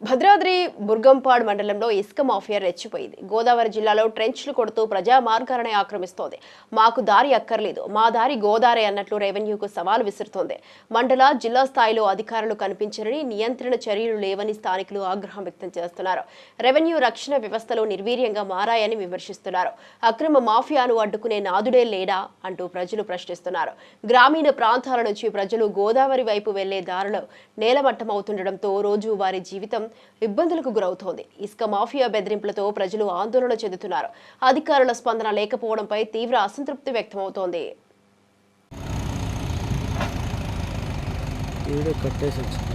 భద్రాద్రి బుర్గంపాడ్ మండలంలో ఇసుక మాఫియా రెచ్చిపోయింది. గోదావరి జిల్లాలో ట్రెంచ్లు కొడుతూ ప్రజా మార్గాలని ఆక్రమిస్తోంది. మాకు దారి అక్కర్లేదు. మా దారి గోదావరి అన్నట్లు రెవెన్యూకు సవాల్ విసురుతోంది. మండల జిల్లా స్థాయిలో అధికారులు కనిపించరని నియంత్రణ చర్యలు లేవని స్థానికులు ఆగ్రహం వ్యక్తం చేస్తున్నారు. రెవెన్యూ రక్షణ వ్యవస్థలు నిర్వీర్యంగా మారాయని విమర్శిస్తున్నారు. అక్రమ మాఫియాను అడ్డుకునే నాదుడే లేడా అంటూ ప్రజలు ప్రశ్నిస్తున్నారు. గ్రామీణ ప్రాంతాల నుంచి ప్రజలు గోదావరి వైపు వెళ్ళే దారిలో నేలమట్టమవుతుండటంతో రోజు వారి జీవితం ఇబ్బందులకు గురవుతోంది. ఇసుక మాఫియా బెదిరింపులతో ప్రజలు ఆందోళన చెందుతున్నారు. అధికారుల స్పందన లేకపోవడంపై తీవ్ర అసంతృప్తి వ్యక్తమవుతోంది. కట్టేసి వచ్చింది.